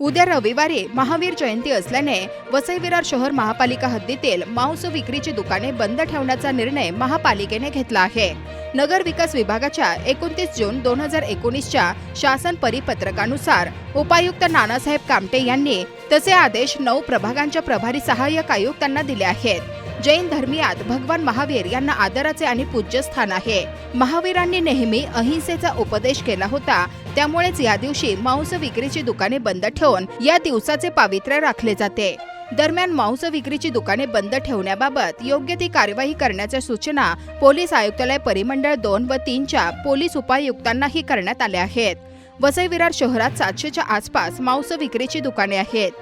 उद्या रविवारी महावीर जयंती असल्याने वसई विरार शहर महापालिका हद्दीतील मांस विक्रीची दुकाने बंद ठेवण्याचा निर्णय महापालिकेने घेतला आहे. नगर विकास विभागाच्या एकोणतीस जून दोन हजार एकोणीसच्या शासन परिपत्रकानुसार उपायुक्त नानासाहेब कामटे यांनी तसे आदेश नऊ प्रभागांच्या प्रभारी सहाय्यक आयुक्तांना दिले आहेत. जैन धर्मियात भगवान महावीर यांना आदराचे आणि पूज्य स्थान आहे. महावीरांनी नेहमी अहिंसेचा उपदेश केला होता. त्यामुळेच या दिवशी मांस विक्रीची दुकाने बंद ठेवून या दिवसाचे पावित्र्य राखले जाते. दरम्यान मांस विक्रीची दुकाने बंद ठेवण्याबाबत योग्य ती कार्यवाही करण्याच्या सूचना पोलीस आयुक्तालय परिमंडळ दोन व तीनच्या पोलीस उपायुक्तांनाही करण्यात आल्या आहेत. वसई विरार शहरात सातशेच्या आसपास मांस विक्रीची दुकाने आहेत.